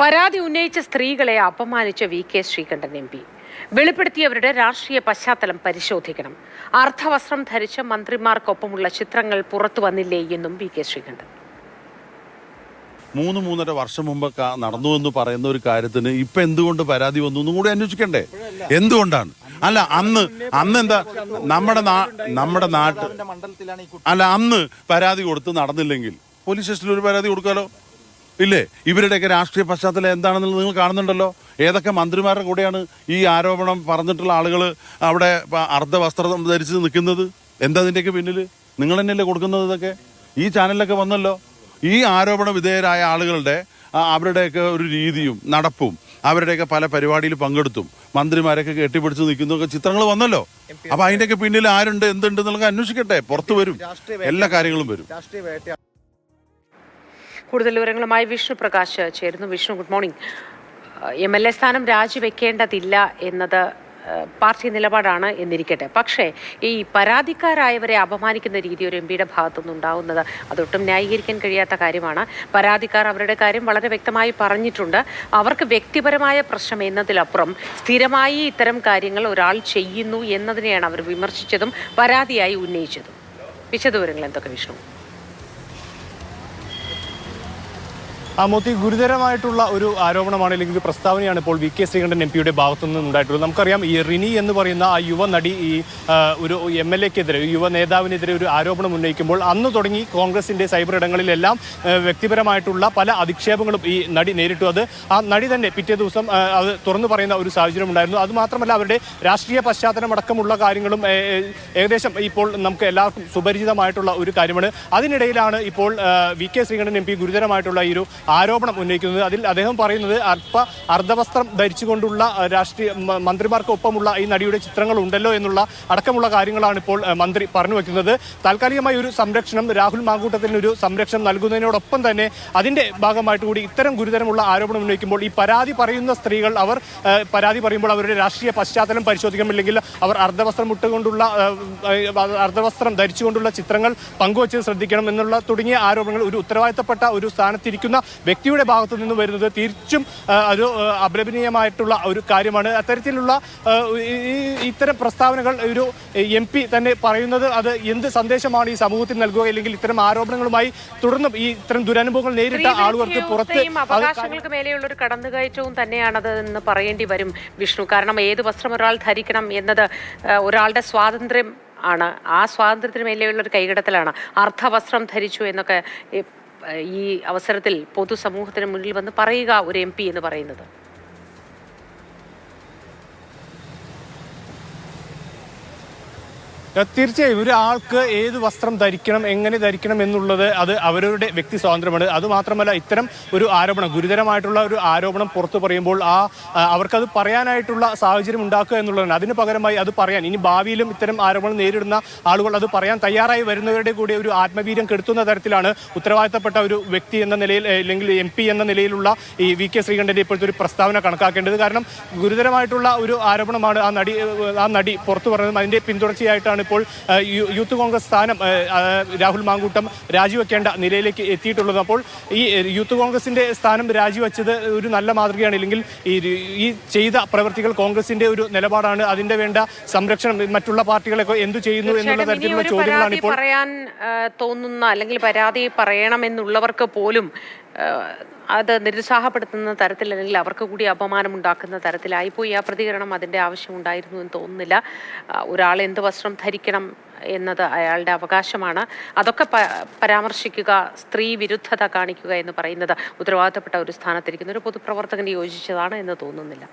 പരാതി ഉന്നയിച്ച സ്ത്രീകളെ അപമാനിച്ച V K Sreekandan M P. വെളിപ്പെടുത്തിയവരുടെ രാഷ്ട്രീയ പശ്ചാത്തലം പരിശോധിക്കണം. അർദ്ധവസ്ത്രം ധരിച്ച മന്ത്രിമാർക്കൊപ്പമുള്ള ചിത്രങ്ങൾ പുറത്തു വന്നില്ലേ എന്നും വി കെ ശ്രീകണ്ഠൻ. മൂന്ന് മൂന്നര വർഷം മുമ്പ് നടന്നു എന്ന് പറയുന്ന ഒരു കാര്യത്തിന് ഇപ്പൊ എന്തുകൊണ്ട് പരാതി വന്നു എന്നും കൂടി അന്വേഷിക്കണ്ടേ? എന്തുകൊണ്ടാണ്? അല്ല അന്ന് അന്ന് എന്താ നമ്മുടെ നമ്മുടെ നാട്ട് മണ്ഡലത്തിലാണ് ഈ കുട്ടി അല്ല അന്ന് പരാതി കൊടുത്ത് നടന്നില്ലെങ്കിൽ പോലീസ് സ്റ്റേഷനിൽ ഒരു പരാതി കൊടുക്കാലോ? ഇല്ലേ? ഇവരുടെയൊക്കെ രാഷ്ട്രീയ പശ്ചാത്തലം എന്താണെന്നുള്ളത് നിങ്ങൾ കാണുന്നുണ്ടല്ലോ. ഏതൊക്കെ മന്ത്രിമാരുടെ കൂടെയാണ് ഈ ആരോപണം പറഞ്ഞിട്ടുള്ള ആളുകൾ അവിടെ അർദ്ധ അർദ്ധവസ്ത്രം ധരിച്ച് നിൽക്കുന്നത്? എന്താ അതിന്റെയൊക്കെ പിന്നിൽ നിങ്ങൾ തന്നെയല്ലേ കൊടുക്കുന്നത് ഇതൊക്കെ? ഈ ചാനലിലൊക്കെ വന്നല്ലോ. ഈ ആരോപണ വിധേയരായ ആളുകളുടെ അവരുടെയൊക്കെ ഒരു രീതിയും നടപ്പും അവരുടെയൊക്കെ പല പരിപാടിയിൽ പങ്കെടുത്തും മന്ത്രിമാരൊക്കെ കെട്ടിപ്പിടിച്ച് നിൽക്കുന്നൊക്കെ ചിത്രങ്ങൾ വന്നല്ലോ. അപ്പൊ അതിന്റെയൊക്കെ പിന്നിൽ ആരുണ്ട് എന്തുണ്ട് എന്നുള്ളത് അന്വേഷിക്കട്ടെ. പുറത്തു വരും. എല്ലാ കാര്യങ്ങളും വരും. കൂടുതൽ വിവരങ്ങളുമായി വിഷ്ണു പ്രകാശ് ചേരുന്നു. Vishnu good morning M L A സ്ഥാനം രാജിവെക്കേണ്ടതില്ല എന്നത് പാർട്ടി നിലപാടാണ് എന്നിരിക്കട്ടെ. പക്ഷേ ഈ പരാതിക്കാരായവരെ അപമാനിക്കുന്ന രീതി ഒരു എം പിയുടെ ഭാഗത്തുനിന്ന് ഉണ്ടാവുന്നത് അതൊട്ടും ന്യായീകരിക്കാൻ കഴിയാത്ത കാര്യമാണ്. പരാതിക്കാർ അവരുടെ കാര്യം വളരെ വ്യക്തമായി പറഞ്ഞിട്ടുണ്ട്. അവർക്ക് വ്യക്തിപരമായ പ്രശ്നം എന്നതിലപ്പുറം സ്ഥിരമായി ഇത്തരം കാര്യങ്ങൾ ഒരാൾ ചെയ്യുന്നു എന്നതിനെയാണ് അവർ വിമർശിച്ചതും പരാതിയായി ഉന്നയിച്ചതും. വിശദവിവരങ്ങൾ എന്തൊക്കെ വിഷ്ണു ആ മോത്തി ഗുരുതരമായിട്ടുള്ള ഒരു ആരോപണമാണ് അല്ലെങ്കിൽ ഒരു പ്രസ്താവനയാണ് ഇപ്പോൾ വി കെ ശ്രീകണ്ഠൻ എം പിയുടെ ഭാഗത്തു നിന്നും ഉണ്ടായിട്ടുള്ളത്. നമുക്കറിയാം ഈ റിനി എന്ന് പറയുന്ന ആ യുവ നടി ഈ ഒരു എം എൽ എക്കെതിരെ യുവ നേതാവിനെതിരെ ഒരു ആരോപണം ഉന്നയിക്കുമ്പോൾ അന്ന് തുടങ്ങി കോൺഗ്രസിന്റെ സൈബർ ഇടങ്ങളിലെല്ലാം വ്യക്തിപരമായിട്ടുള്ള പല അധിക്ഷേപങ്ങളും ഈ നടി നേരിട്ടു. അത് ആ നടി തന്നെ പിറ്റേ ദിവസം അത് തുറന്നു പറയുന്ന ഒരു സാഹചര്യം ഉണ്ടായിരുന്നു. അത് മാത്രമല്ല അവരുടെ രാഷ്ട്രീയ പശ്ചാത്തലം അടക്കമുള്ള കാര്യങ്ങളും ഏകദേശം ഇപ്പോൾ നമുക്ക് എല്ലാവർക്കും സുപരിചിതമായിട്ടുള്ള ഒരു കാര്യമാണ്. അതിനിടയിലാണ് ഇപ്പോൾ V K Sreekandan M P ഗുരുതരമായിട്ടുള്ള ഈ ഒരു ആരോപണം ഉന്നയിക്കുന്നത്. അതിൽ അദ്ദേഹം പറയുന്നത് അല്പ അർദ്ധവസ്ത്രം ധരിച്ചുകൊണ്ടുള്ള രാഷ്ട്രീയ മന്ത്രിമാർക്കൊപ്പമുള്ള ഈ നടിയുടെ ചിത്രങ്ങൾ ഉണ്ടല്ലോ എന്നുള്ള അടക്കമുള്ള കാര്യങ്ങളാണ് ഇപ്പോൾ മന്ത്രി പറഞ്ഞു വെക്കുന്നത്. താൽക്കാലികമായി ഒരു സംരക്ഷണം രാഹുൽ മാങ്കൂട്ടത്തിന് ഒരു സംരക്ഷണം നൽകുന്നതിനോടൊപ്പം തന്നെ അതിന്റെ ഭാഗമായിട്ട് കൂടി ഇത്തരം ഗുരുതരമുള്ള ആരോപണം ഉന്നയിക്കുമ്പോൾ ഈ പരാതി പറയുന്ന സ്ത്രീകൾ അവർ പരാതി പറയുമ്പോൾ അവരുടെ രാഷ്ട്രീയ പശ്ചാത്തലം പരിശോധിക്കുമില്ലെങ്കിൽ അവർ അർദ്ധവസ്ത്രം ഇട്ടുകൊണ്ടുള്ള അർദ്ധവസ്ത്രം ധരിച്ചുകൊണ്ടുള്ള ചിത്രങ്ങൾ പങ്കുവച്ചത് ശ്രദ്ധിക്കണം എന്നുള്ള തുടങ്ങിയ ആരോപണങ്ങൾ ഒരു ഉത്തരവാദിത്തപ്പെട്ട ഒരു സ്ഥാനത്തിരിക്കുന്ന വ്യക്തിയുടെ ഭാഗത്തു നിന്ന് വരുന്നത് തീർച്ചും ആ, ഒരു അപലപനീയമായിട്ടുള്ള ഒരു കാര്യമാണ്. അത്തരത്തിലുള്ള ഇത്തരം പ്രസ്താവനകൾ ഒരു എം പി തന്നെ പറയുന്നത് അത് എന്ത് സന്ദേശമാണ് ഈ സമൂഹത്തിൽ നൽകുക അല്ലെങ്കിൽ ഇത്തരം ആരോപണങ്ങളുമായി തുടർന്നും ഈ ഇത്തരം ദുരനുഭവങ്ങൾ നേരിട്ട ആളുകൾക്ക് പുറത്ത് അവകാശങ്ങൾക്ക് മേലെയുള്ള ഒരു കടന്നുകയറ്റവും തന്നെയാണത് എന്ന് പറയേണ്ടി വരും വിഷ്ണു. കാരണം ഏത് വസ്ത്രം ഒരാൾ ധരിക്കണം എന്നത് ഒരാളുടെ സ്വാതന്ത്ര്യം ആണ്. ആ സ്വാതന്ത്ര്യത്തിന് മേലെയുള്ള ഒരു കൈകടത്തലാണ്. അർദ്ധവസ്ത്രം ധരിച്ചു എന്നൊക്കെ ഈ, അവസരത്തിൽ പൊതുസമൂഹത്തിന് മുന്നിൽ വന്ന് പറയുക ഒരു എം എന്ന് പറയുന്നത്. തീർച്ചയായും ഒരാൾക്ക് ഏത് വസ്ത്രം ധരിക്കണം എങ്ങനെ ധരിക്കണം എന്നുള്ളത് അത് അവരവരുടെ വ്യക്തി സ്വാതന്ത്ര്യമാണ്. അതുമാത്രമല്ല ഇത്തരം ഒരു ആരോപണം ഗുരുതരമായിട്ടുള്ള ഒരു ആരോപണം പുറത്തു പറയുമ്പോൾ ആ അവർക്കത് പറയാനായിട്ടുള്ള സാഹചര്യം ഉണ്ടാക്കുക എന്നുള്ളതാണ്. അതിന് പകരമായി അത് പറയാൻ ഇനി ഭാവിയിലും ഇത്തരം ആരോപണം നേരിടുന്ന ആളുകൾ അത് പറയാൻ തയ്യാറായി വരുന്നവരുടെ കൂടി ഒരു ആത്മവീര്യം കെടുത്തുന്ന തരത്തിലാണ് ഉത്തരവാദിത്തപ്പെട്ട ഒരു വ്യക്തി എന്ന നിലയിൽ അല്ലെങ്കിൽ എം എന്ന നിലയിലുള്ള ഈ വി കെ ശ്രീകണ്ഠന്റെ ഇപ്പോഴത്തെ ഒരു പ്രസ്താവന കണക്കാക്കേണ്ടത്. കാരണം ഗുരുതരമായിട്ടുള്ള ഒരു ആരോപണമാണ് ആ നടി ആ നടി പുറത്തു പറഞ്ഞത് അതിന്റെ പിന്തുടർച്ചയായിട്ടാണ് ഇപ്പോൾ യൂത്ത് കോൺഗ്രസ് സ്ഥാനം രാഹുൽ മാങ്കൂട്ടം രാജിവെക്കേണ്ട നിലയിലേക്ക് എത്തിയിട്ടുള്ളത്. അപ്പോൾ ഈ യൂത്ത് കോൺഗ്രസിന്റെ സ്ഥാനം രാജിവെച്ചത് ഒരു നല്ല മാതൃകയാണ്. ഇല്ലെങ്കിൽ ഈ ചെയ്ത പ്രവൃത്തികൾ കോൺഗ്രസിന്റെ ഒരു നിലപാടാണ്. അതിന്റെ വേണ്ട സംരക്ഷണം മറ്റുള്ള പാർട്ടികളൊക്കെ എന്തു ചെയ്യുന്നു എന്നുള്ള തരത്തിലുള്ള ചോദ്യങ്ങളാണ് ഇപ്പോൾ പറയാൻ തോന്നുന്ന അല്ലെങ്കിൽ പരാതി പറയണമെന്നുള്ളവർക്ക് പോലും അത് നിരുത്സാഹപ്പെടുത്തുന്ന തരത്തിൽ അല്ലെങ്കിൽ അവർക്ക് കൂടി അപമാനം ഉണ്ടാക്കുന്ന തരത്തിലായിപ്പോയി. ആ പ്രതികരണം അതിന്റെ ആവശ്യമുണ്ടായിരുന്നു എന്ന് തോന്നുന്നില്ല. ഒരാൾ എന്ത് വസ്ത്രം ധരിക്കണം എന്നത് അയാളുടെ അവകാശമാണ്. അതൊക്കെ പരാമർശിക്കുക സ്ത്രീ വിരുദ്ധത കാണിക്കുക എന്ന് പറയുന്നത് ഉത്തരവാദിത്തപ്പെട്ട ഒരു സ്ഥാനത്തിരിക്കുന്ന ഒരു പൊതുപ്രവർത്തകന് യോജിച്ചതാണ് എന്ന് തോന്നുന്നില്ല.